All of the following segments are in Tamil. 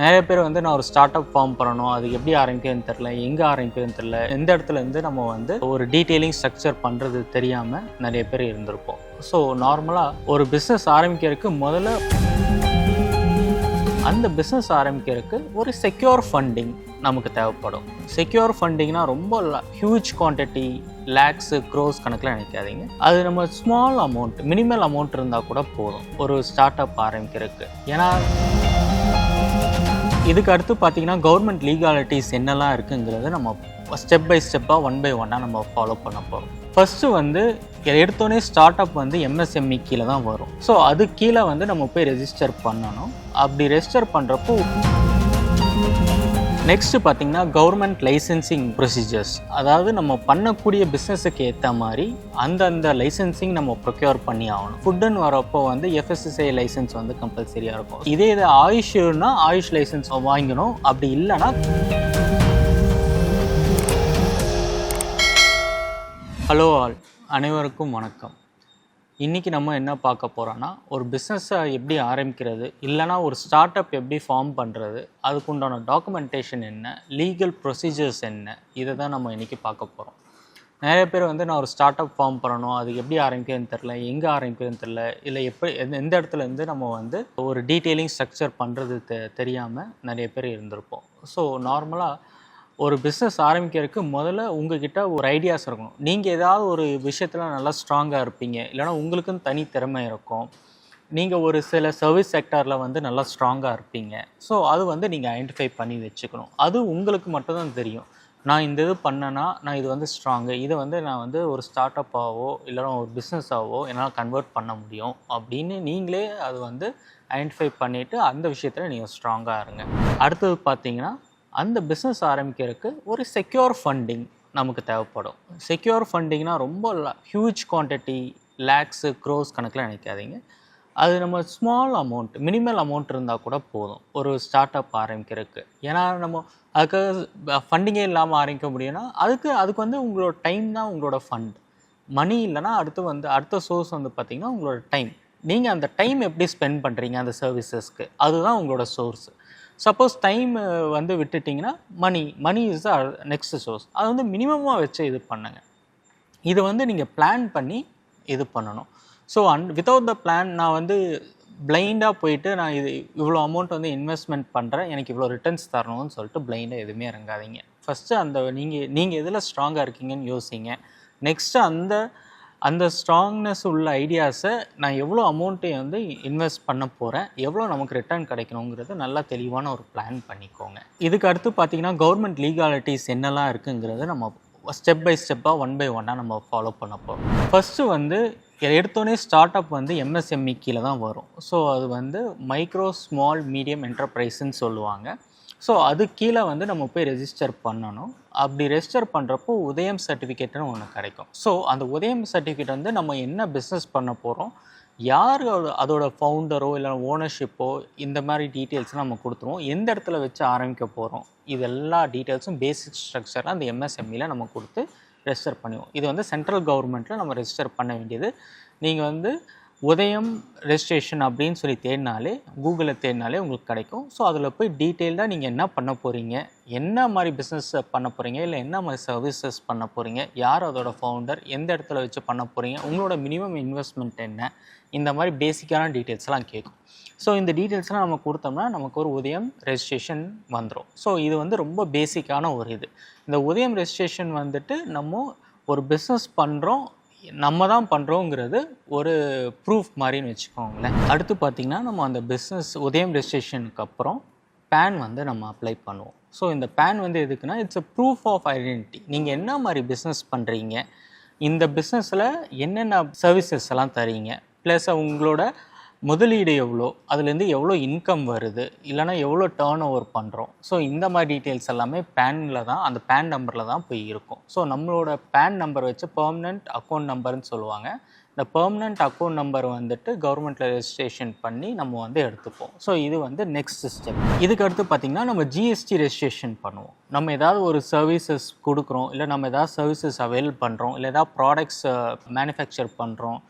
நிறைய பேர் வந்து நான் ஒரு ஸ்டார்ட் அப் ஃபார்ம் பண்ணணும். அது எப்படி ஆரம்பிக்கிறதுன்னு தெரில எங்கே ஆரம்பிக்கிறதுன்னு தெரில எந்த இடத்துல இருந்து நம்ம வந்து ஒரு டீட்டெயிலிங் ஸ்ட்ரக்சர் பண்ணுறது தெரியாமல் நிறைய பேர் இருந்திருப்போம். ஸோ நார்மலாக ஒரு பிஸ்னஸ் ஆரம்பிக்கிறதுக்கு முதல்ல அந்த பிஸ்னஸ் ஆரம்பிக்கிறதுக்கு ஒரு செக்யூர் ஃபண்டிங் நமக்கு தேவைப்படும். செக்யூர் ஃபண்டிங்னா ரொம்ப ஹியூஜ் குவான்டிட்டி லேக்ஸு க்ரோஸ் கணக்கில் நினைக்காதீங்க. அது நம்ம ஸ்மால் அமௌண்ட் மினிமல் அமௌண்ட் இருந்தால் கூட போதும். ஒரு ஸ்டார்ட் அப் ஆரம்பிக்கிறதுக்கு. ஏன்னா இதுக்கு அடுத்து பார்த்தீங்கன்னா கவர்மெண்ட் லீகாலிட்டிஸ் என்னெல்லாம் இருக்குங்கிறத நம்ம ஸ்டெப் பை ஸ்டெப்பாக ஒன் பை ஒன்னாக நம்ம ஃபாலோ பண்ண போகிறோம் ஃபஸ்ட்டு வந்து எடுத்தோடனே ஸ்டார்ட் அப் வந்து எம்எஸ்எம்இ கீழே தான் வரும். ஸோ அது கீழே வந்து நம்ம போய் ரெஜிஸ்டர் பண்ணணும். அப்படி ரெஜிஸ்டர் பண்ணுறப்போ நெக்ஸ்ட் பார்த்தீங்கன்னா கவர்மெண்ட் லைசன்சிங் ப்ரொசீஜர்ஸ் அதாவது நம்ம பண்ணக்கூடிய பிஸ்னஸுக்கு ஏற்ற மாதிரி அந்தந்த லைசன்சிங் நம்ம ப்ரொக்யூர் பண்ணி ஆகணும். ஃபுட்டுன்னு வரப்போ வந்து எஃப்எஸ்எஸ்ஐ லைசன்ஸ் வந்து கம்பல்சரியாக இருக்கும். இதே இது ஆயுஷ்னா ஆயுஷ் லைசன்ஸ் வாங்கணும் அப்படி இல்லைன்னா ஹலோ ஆல் அனைவருக்கும் வணக்கம். இன்றைக்கி நம்ம என்ன பார்க்க போகிறோன்னா ஒரு பிஸ்னஸை எப்படி ஆரம்பிக்கிறது இல்லைனா ஒரு ஸ்டார்ட் அப் எப்படி ஃபார்ம் பண்ணுறது அதுக்குண்டான டாக்குமெண்டேஷன் என்ன லீகல் ப்ரொசீஜர்ஸ் என்ன இதை தான் நம்ம இன்றைக்கி பார்க்க போகிறோம் நிறைய பேர் வந்து நான் ஒரு ஸ்டார்ட் அப் ஃபார்ம் பண்ணணும் அது எப்படி ஆரம்பிக்கிறதுன்னு தெரில எங்கே ஆரம்பிக்கிறதுன்னு தெரில இல்லை எப்படி எந்த எந்த இடத்துல இருந்து நம்ம வந்து ஒரு டீட்டெயிலிங் ஸ்ட்ரக்சர் பண்ணுறது தெ தெரியாமல் நிறைய பேர் இருந்திருப்போம். ஸோ நார்மலாக ஒரு பிஸ்னஸ் ஆரம்பிக்கிறதுக்கு முதல்ல உங்ககிட்ட ஒரு ஐடியாஸ் இருக்கணும். நீங்கள் ஏதாவது ஒரு விஷயத்தில் நல்லா ஸ்ட்ராங்காக இருப்பீங்க. இல்லைனா உங்களுக்குன்னு தனி திறமை இருக்கும். நீங்கள் ஒரு சில சர்வீஸ் செக்டரில் வந்து நல்லா ஸ்ட்ராங்காக இருப்பீங்க. ஸோ அது வந்து நீங்கள் ஐடென்டிஃபை பண்ணி வச்சுக்கணும். அது உங்களுக்கு மட்டும்தான் தெரியும். நான் இந்த இது பண்ணேன்னா நான் இது வந்து ஸ்ட்ராங்கு இதை வந்து நான் வந்து ஒரு ஸ்டார்ட் அப்பாவோ இல்லைனா ஒரு பிஸ்னஸாவோ என்னால் கன்வெர்ட் பண்ண முடியும். அப்படின்னு நீங்களே அது வந்து ஐடென்டிஃபை பண்ணிவிட்டு அந்த விஷயத்தில் நீங்கள் ஸ்ட்ராங்காக இருங்க. அடுத்தது பார்த்தீங்கன்னா அந்த பிஸ்னஸ் ஆரம்பிக்கிறதுக்கு ஒரு செக்யூர் ஃபண்டிங் நமக்கு தேவைப்படும். செக்யூர் ஃபண்டிங்னா ரொம்ப ஹியூஜ் குவான்டிட்டி லேக்ஸு க்ரோஸ் கணக்கில் நினைக்காதீங்க. அது நம்ம ஸ்மால் அமௌண்ட் மினிமல் அமௌண்ட் இருந்தால் கூட போதும். ஒரு ஸ்டார்ட் அப் ஆரம்பிக்கிறதுக்கு. ஏன்னா நம்ம அதுக்காக ஃபண்டிங்கே இல்லாமல் ஆரம்பிக்க முடியும்னா அதுக்கு அதுக்கு வந்து உங்களோட டைம் தான் உங்களோட ஃபண்ட் மணி இல்லைன்னா அடுத்து வந்து அடுத்த சோர்ஸ் வந்து பார்த்திங்கன்னா உங்களோட டைம் நீங்கள் அந்த டைம் எப்படி ஸ்பெண்ட் பண்ணுறீங்க அந்த சர்வீசஸ்க்கு அதுதான் உங்களோட சோர்ஸ் சப்போஸ் டைம் uh, வந்து விட்டுட்டிங்கன்னா money money is the next source அது வந்து மினிமமாக வச்சு இது பண்ணுங்க. இது வந்து நீங்கள் பிளான் பண்ணி இது பண்ணணும். So and without the plan நான் வந்து பிளைண்டாக போயிட்டு நான் இது இவ்வளோ அமௌண்ட் வந்து இன்வெஸ்ட்மெண்ட் பண்ணுறேன் எனக்கு இவ்வளோ ரிட்டர்ன்ஸ் தரணும்னு சொல்லிட்டு பிளைண்டாக எதுவுமே இறங்காதீங்க. ஃபஸ்ட்டு அந்த நீங்கள் நீங்கள் எதில் ஸ்ட்ராங்காக இருக்கீங்கன்னு யோசிங்க. நெக்ஸ்ட்டு அந்த அந்த ஸ்ட்ராங்னஸ் உள்ள ஐடியாஸை நான் எவ்வளோ அமௌண்ட்டை வந்து இன்வெஸ்ட் பண்ண போகிறேன் எவ்வளோ நமக்கு ரிட்டர்ன் கிடைக்கணுங்கிறது நல்லா தெளிவான ஒரு பிளான் பண்ணிக்கோங்க. இதுக்கு அடுத்து பார்த்தீங்கன்னா கவர்மெண்ட் லீகாலிட்டிஸ் என்னெல்லாம் இருக்குங்கிறத நம்ம ஸ்டெப் பை ஸ்டெப்பாக ஒன் பை ஒன்னாக நம்ம ஃபாலோ பண்ண போகிறோம் ஃபஸ்ட்டு வந்து எடுத்தோடனே ஸ்டார்ட் அப் வந்து எம்எஸ்எம்இ கீழே தான் வரும். ஸோ அது வந்து மைக்ரோ ஸ்மால் மீடியம் என்டர்பிரைஸ்ன்னு சொல்லுவாங்க. ஸோ அது கீழே வந்து நம்ம போய் ரெஜிஸ்டர் பண்ணணும். அப்படி ரெஜிஸ்டர் பண்ணுறப்போ உதயம் சர்டிஃபிகேட்னு ஒன்று கிடைக்கும். ஸோ அந்த உதயம் சர்டிஃபிகேட் வந்து நம்ம என்ன பிஸ்னஸ் பண்ண போகிறோம் யார் அதோட- ஃபவுண்டரோ இல்லை ஓனர்ஷிப்போ இந்த மாதிரி டீட்டெயில்ஸ்லாம் நம்ம கொடுத்துருவோம். எந்த இடத்துல வச்சு ஆரம்பிக்க போகிறோம் இது எல்லா டீட்டெயில்ஸும் பேசிக் ஸ்ட்ரக்சரில் அந்த எம்எஸ்எம்இல நம்ம கொடுத்து ரெஜிஸ்டர் பண்ணுவோம் இது வந்து சென்ட்ரல் கவர்மெண்ட்டில் நம்ம ரெஜிஸ்டர் பண்ண வேண்டியது. நீங்கள் வந்து உதயம் ரெஜிஸ்ட்ரேஷன் அப்படின்னு சொல்லி தேடினாலே கூகுளில் தேடினாலே உங்களுக்கு கிடைக்கும். ஸோ அதில் போய் டீட்டெயில்டாக நீங்கள் என்ன பண்ண போகிறீங்க என்ன மாதிரி பிஸ்னஸ் பண்ண போகிறீங்க இல்லை என்ன மாதிரி சர்வீசஸ் பண்ண போகிறீங்க யார் அதோட ஃபவுண்டர் எந்த இடத்துல வச்சு பண்ண போகிறீங்க உங்களோட மினிமம் இன்வெஸ்ட்மெண்ட் என்ன? இந்த மாதிரி பேசிக்கான டீட்டெயில்ஸ்லாம் கேட்கும் ஸோ இந்த டீட்டெயில்ஸ்லாம் நம்ம கொடுத்தோம்னா நமக்கு ஒரு உதயம் ரெஜிஸ்ட்ரேஷன் வந்துடும் ஸோ இது வந்து ரொம்ப பேசிக்கான ஒரு இது. இந்த உதயம் ரெஜிஸ்ட்ரேஷன் வந்துட்டு நம்ம ஒரு பிஸ்னஸ் பண்ணுறோம் நம்ம தான் பண்ணுறோங்கிறது ஒரு ப்ரூஃப் மாதிரின்னு வச்சுக்கோங்களேன். அடுத்து பார்த்திங்கன்னா நம்ம அந்த பிஸ்னஸ் உதயம் ரெஜிஸ்ட்ரேஷனுக்கு அப்புறம் பேன் வந்து நம்ம அப்ளை பண்ணுவோம். ஸோ இந்த பேன் வந்து எதுக்குன்னா it's a proof of identity நீங்கள் என்ன மாதிரி பிஸ்னஸ் பண்ணுறீங்க இந்த பிஸ்னஸில் என்னென்ன சர்வீசஸ் எல்லாம் தரீங்க ப்ளஸ் உங்களோட முதலீடு எவ்வளோ அதுலேருந்து எவ்வளோ இன்கம் வருது இல்லைனா எவ்வளோ டேர்ன் ஓவர் பண்ணுறோம் ஸோ இந்த மாதிரி டீட்டெயில்ஸ் எல்லாமே பேனில் தான் அந்த பேன் நம்பரில் தான் போய் இருக்கும். ஸோ நம்மளோட பேன் நம்பர் வச்சு பெர்மனண்ட் அக்கௌண்ட் நம்பர்னு சொல்லுவாங்க. இந்த பெர்மனண்ட் அக்கௌண்ட் நம்பர் வந்துட்டு கவர்மெண்ட்டில் ரெஜிஸ்ட்ரேஷன் பண்ணி நம்ம வந்து எடுத்துப்போம். ஸோ இது வந்து நெக்ஸ்ட் ஸ்டெப் இதுக்கு அடுத்து பார்த்திங்கன்னா நம்ம ஜிஎஸ்டி ரெஜிஸ்ட்ரேஷன் பண்ணுவோம். நம்ம ஏதாவது ஒரு சர்வீசஸ் கொடுக்குறோம் இல்லை நம்ம ஏதாவது சர்வீசஸ் அவைல் பண்ணுறோம் இல்லை ஏதாவது ப்ராடக்ட்ஸ் மேனுஃபேக்சர் பண்ணுறோம்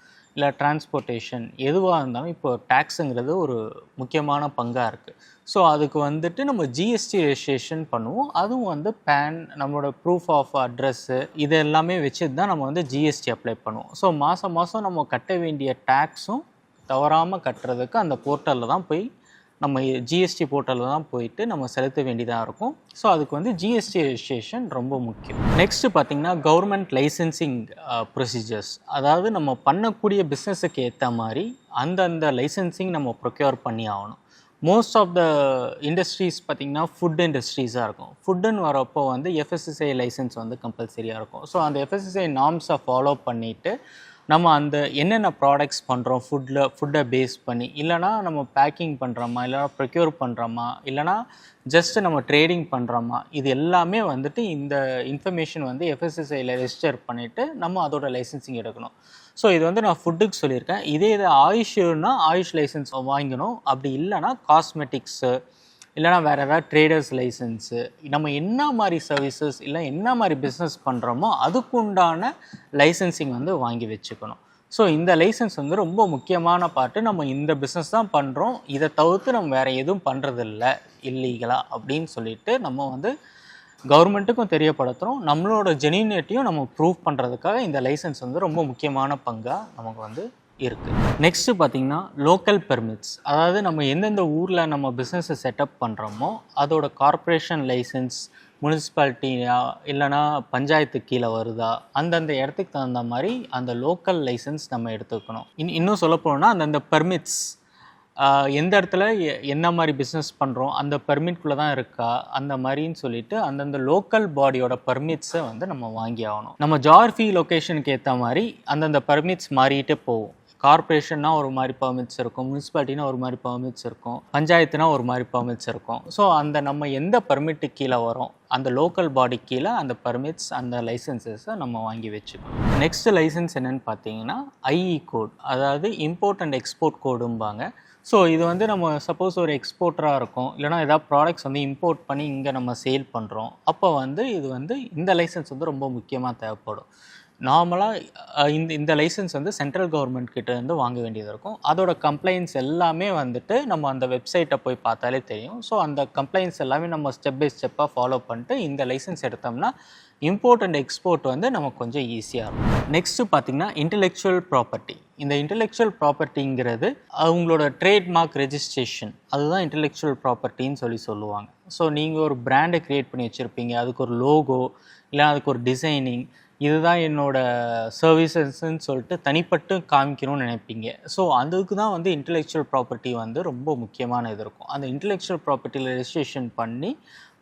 இல்லை டிரான்ஸ்போர்ட்டேஷன் எதுவாக இருந்தாலும் இப்போ டேக்ஸுங்கிறது ஒரு முக்கியமான பங்காக இருக்குது ஸோ அதுக்கு வந்துட்டு நம்ம ஜிஎஸ்டி ரெஜிஸ்ட்ரேஷன் பண்ணுவோம். அதுவும் வந்து பேன் நம்மளோட ப்ரூஃப் ஆஃப் அட்ரஸ்ஸு இது எல்லாமே வச்சு தான் நம்ம வந்து ஜிஎஸ்டி அப்ளை பண்ணுவோம். ஸோ மாதம் மாதம் நம்ம கட்ட வேண்டிய டேக்ஸும் தவறாமல் கட்டுறதுக்கு அந்த போர்ட்டலில் தான் போய் நம்ம ஜிஎஸ்டி போர்ட்டலில் தான் போயிட்டு நம்ம செலுத்த வேண்டியதாக இருக்கும். ஸோ அதுக்கு வந்து ஜிஎஸ்டி ரெஜிஸ்ட்ரேஷன் ரொம்ப முக்கியம். நெக்ஸ்ட்டு பார்த்திங்கன்னா கவர்மெண்ட் லைசன்சிங் ப்ரொசீஜர்ஸ் அதாவது நம்ம பண்ணக்கூடிய பிஸ்னஸுக்கு ஏற்ற மாதிரி அந்தந்த லைசன்சிங் நம்ம ப்ரொக்யூர் பண்ணி ஆகணும். மோஸ்ட் ஆஃப் த இண்டஸ்ட்ரீஸ் பார்த்திங்கன்னா ஃபுட் இண்டஸ்ட்ரீஸாக இருக்கும். ஃபுட்டுன்னு வரப்போ வந்து எஃப்எஸ்எஸ்ஐ லைசன்ஸ் வந்து கம்பல்சரியாக இருக்கும். ஸோ அந்த எஃப்எஸ்எஸ்ஐ நார்ம்ஸை ஃபாலோ பண்ணிவிட்டு நம்ம அந்த என்னென்ன ப்ராடக்ட்ஸ் பண்ணுறோம் ஃபுட்டில் ஃபுட்டை பேஸ் பண்ணி இல்லைனா நம்ம பேக்கிங் பண்ணுறோமா இல்லைனா ப்ரொக்யூர் பண்ணுறோமா இல்லைனா ஜஸ்ட்டு நம்ம ட்ரேடிங் பண்ணுறோமா இது எல்லாமே வந்துட்டு இந்த இன்ஃபர்மேஷன் வந்து எஃப்எஸ்எஸ்ஐயில் ரெஜிஸ்டர் பண்ணிவிட்டு நம்ம அதோட லைசன்சிங் எடுக்கணும். ஸோ இது வந்து நான் ஃபுட்டுக்கு சொல்லியிருக்கேன். இதே இது ஆயுஷ்னா ஆயுஷ் லைசன்ஸ் வாங்கணும் அப்படி இல்லைனா காஸ்மெட்டிக்ஸு இல்லைனா வேறு ஏதாவது ட்ரேடர்ஸ் லைசன்ஸு நம்ம என்ன மாதிரி சர்வீசஸ் இல்லை என்ன மாதிரி பிஸ்னஸ் பண்ணுறோமோ அதுக்கு உண்டான லைசன்சிங் வந்து வாங்கி வச்சுக்கணும். ஸோ இந்த லைசன்ஸ் வந்து ரொம்ப முக்கியமான பார்ட்டு நம்ம இந்த பிஸ்னஸ் தான் பண்ணுறோம் இதை தவிர்த்து நம்ம வேறு எதுவும் பண்ணுறதில்ல இல்லீகலாக அப்படின்னு சொல்லிட்டு நம்ம வந்து கவர்மெண்ட்டுக்கும் தெரியப்படுத்துகிறோம் நம்மளோட ஜெனியூனிட்டியும் நம்ம ப்ரூவ் பண்ணுறதுக்காக இந்த லைசன்ஸ் வந்து ரொம்ப முக்கியமான பங்காக நமக்கு வந்து இருக்குது நெக்ஸ்ட்டு பார்த்திங்கன்னா லோக்கல் பெர்மிட்ஸ் அதாவது நம்ம எந்தெந்த ஊரில் நம்ம பிஸ்னஸை செட்டப் பண்ணுறோமோ அதோட கார்ப்பரேஷன் லைசன்ஸ் முனிசிபாலிட்டியா இல்லைனா பஞ்சாயத்து கீழே வருதா அந்தந்த இடத்துக்கு தகுந்த மாதிரி அந்த லோக்கல் லைசன்ஸ் நம்ம எடுத்துக்கணும். இன் இன்னும் சொல்ல போனோம்னா அந்தந்த பெர்மிட்ஸ் எந்த இடத்துல என்ன மாதிரி பிஸ்னஸ் பண்ணுறோம் அந்த பெர்மிட்குள்ளே தான் இருக்கா அந்த மாதிரின்னு சொல்லிட்டு அந்தந்த லோக்கல் பாடியோட பர்மிட்ஸை வந்து நம்ம வாங்கி ஆகணும். நம்ம ஜார்ஃபி லொக்கேஷனுக்கு ஏற்ற மாதிரி அந்தந்த பர்மிட்ஸ் மாறிட்டே போகும். கார்பரேஷன்னா ஒரு மாதிரி பர்மிட்ஸ் இருக்கும் முனிசிபாலிட்டினா ஒரு மாதிரி பர்மிட்ஸ் இருக்கும் பஞ்சாயத்துனா ஒரு மாதிரி பர்மிட்ஸ் இருக்கும். ஸோ அந்த நம்ம எந்த பர்மிட்டு கீழே வரோம் அந்த லோக்கல் பாடி கீழே அந்த பர்மிட்ஸ் அந்த லைசன்சஸை நம்ம வாங்கி வச்சுக்கணும். நெக்ஸ்ட் லைசன்ஸ் என்னென்னு பார்த்தீங்கன்னா ஐஇ கோட் அதாவது இம்போர்ட் அண்ட் எக்ஸ்போர்ட் கோடும்பாங்க ஸோ இது வந்து நம்ம சப்போஸ் ஒரு எக்ஸ்போர்ட்டராக இருக்கும் இல்லைனா ஏதாவது ப்ராடக்ட்ஸ் வந்து இம்போர்ட் பண்ணி இங்கே நம்ம சேல் பண்ணுறோம் அப்போ வந்து இது வந்து இந்த லைசன்ஸ் வந்து ரொம்ப முக்கியமாக தேவைப்படும். நார்மலாக இந்த இந்த லைசன்ஸ் வந்து சென்ட்ரல் கவர்மெண்ட் கிட்ட இருந்து வாங்க வேண்டியது இருக்கும். அதோட கம்ப்ளைண்ட்ஸ் எல்லாமே வந்துட்டு நம்ம அந்த வெப்சைட்டை போய் பார்த்தாலே தெரியும். ஸோ அந்த கம்ப்ளைண்ட்ஸ் எல்லாமே நம்ம ஸ்டெப் பை ஸ்டெப்பாக ஃபாலோ பண்ணிட்டு இந்த லைசன்ஸ் எடுத்தோம்னா இம்போர்ட் அண்ட் எக்ஸ்போர்ட் வந்து நமக்கு கொஞ்சம் ஈஸியாக இருக்கும். நெக்ஸ்ட்டு பார்த்தீங்கன்னா இன்டெலெக்சுவல் ப்ராப்பர்ட்டி இந்த இன்டெலெக்சுவல் ப்ராப்பர்ட்டிங்கிறது அவங்களோட ட்ரேட்மார்க் ரெஜிஸ்ட்ரேஷன் அதுதான் இன்டெலெக்சுவல் ப்ராப்பர்ட்டின்னு சொல்லி சொல்லுவாங்க. ஸோ நீங்கள் ஒரு பிராண்டை க்ரியேட் பண்ணி வச்சுருப்பீங்க. அதுக்கு ஒரு லோகோ இல்லை அதுக்கு ஒரு டிசைனிங் இதுதான் என்னோட சர்வீசஸ்ன்னு சொல்லிட்டு தனிப்பட்டு காமிக்கணும்னு நினைப்பீங்க. ஸோ அதுக்கு தான் வந்து இன்டெலெக்சுவல் ப்ராப்பர்ட்டி வந்து ரொம்ப முக்கியமான இது இருக்கும். அந்த இன்டெலெக்சுவல் ப்ராப்பர்ட்டியில் ரெஜிஸ்ட்ரேஷன் பண்ணி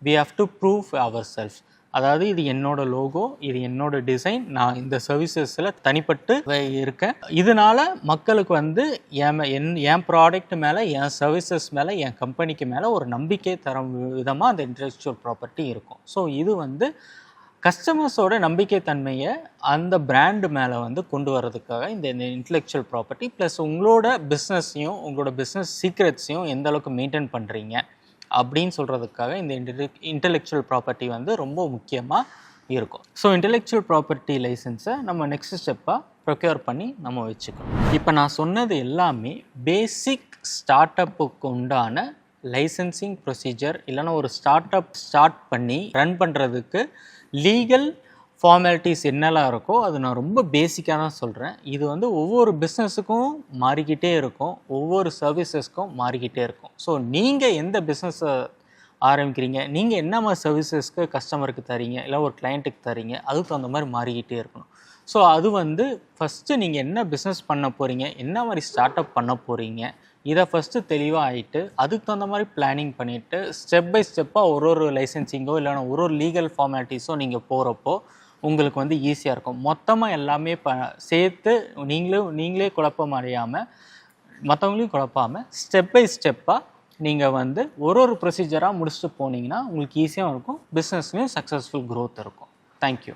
we have to prove our self அதாவது இது என்னோட லோகோ இது என்னோட டிசைன் நான் இந்த சர்வீசஸில் தனிப்பட்டு இருக்கேன். இதனால மக்களுக்கு வந்து என் என் என் ப்ராடக்ட் மேலே என் சர்வீசஸ் மேலே என் கம்பெனிக்கு மேலே ஒரு நம்பிக்கை தரும் விதமாக அந்த இன்டெலெக்சுவல் ப்ராப்பர்ட்டி இருக்கும். ஸோ இது வந்து கஸ்டமர்ஸோட நம்பிக்கை தன்மையை அந்த பிராண்டு மேலே வந்து கொண்டு வர்றதுக்காக இந்த இன்டலெக்சுவல் ப்ராப்பர்ட்டி ப்ளஸ் உங்களோட பிஸ்னஸையும் உங்களோட பிஸ்னஸ் சீக்ரெட்ஸையும் எந்த அளவுக்கு மெயின்டைன் பண்ணுறீங்க அப்படின்னு சொல்கிறதுக்காக இந்த இன்டெலெக்சுவல் ப்ராப்பர்ட்டி வந்து ரொம்ப முக்கியமாக இருக்கும். ஸோ இன்டலெக்சுவல் ப்ராப்பர்ட்டி லைசன்ஸை நம்ம நெக்ஸ்ட் ஸ்டெப்பாக ப்ரொக்யூர் பண்ணி நம்ம வச்சுக்கணும். இப்போ நான் சொன்னது எல்லாமே பேசிக் ஸ்டார்ட் அப்புக்கு உண்டான லைசன்சிங் ப்ரொசீஜர் இல்லைன்னா ஒரு ஸ்டார்ட் அப் ஸ்டார்ட் பண்ணி ரன் பண்ணுறதுக்கு லீகல் ஃபார்மாலிட்டிஸ் என்னெல்லாம் இருக்கோ அது நான் ரொம்ப பேசிக்காக தான் சொல்கிறேன் இது வந்து ஒவ்வொரு பிஸ்னஸுக்கும் மாறிக்கிட்டே இருக்கும். ஒவ்வொரு சர்வீசஸ்க்கும் மாறிக்கிட்டே இருக்கும். ஸோ நீங்கள் எந்த பிஸ்னஸை ஆரம்பிக்கிறீங்க? நீங்கள் என்ன மாதிரி சர்வீசஸ்க்கு கஸ்டமருக்கு தரீங்க? இல்லை ஒரு கிளைண்ட்டுக்கு தரீங்க? அதுக்கு தகுந்த மாதிரி மாறிக்கிட்டே இருக்கணும். ஸோ அது வந்து ஃபஸ்ட்டு நீங்கள் என்ன பிஸ்னஸ் பண்ண போகிறீங்க என்ன மாதிரி ஸ்டார்ட் அப் பண்ண போகிறீங்க இதை ஃபஸ்ட்டு தெளிவாக ஆகிட்டு அதுக்கு தகுந்த மாதிரி பிளானிங் பண்ணிவிட்டு ஸ்டெப் பை ஸ்டெப்பாக ஒரு ஒரு லைசன்சிங்கோ இல்லைனா ஒரு ஒரு லீகல் ஃபார்மாலிட்டிஸோ நீங்கள் போகிறப்போ உங்களுக்கு வந்து ஈஸியாக இருக்கும். மொத்தமாக எல்லாமே ப சேர்த்து நீங்களும் நீங்களே குழப்பம் அடையாமல் மற்றவங்களையும் குழப்பாமல் ஸ்டெப் பை ஸ்டெப்பாக நீங்கள் வந்து ஒரு ஒரு ப்ரொசீஜராக முடிச்சுட்டு போனீங்கன்னா உங்களுக்கு ஈஸியாக இருக்கும் பிஸ்னஸ்லேயும் சக்ஸஸ்ஃபுல் க்ரோத் இருக்கும். Thank you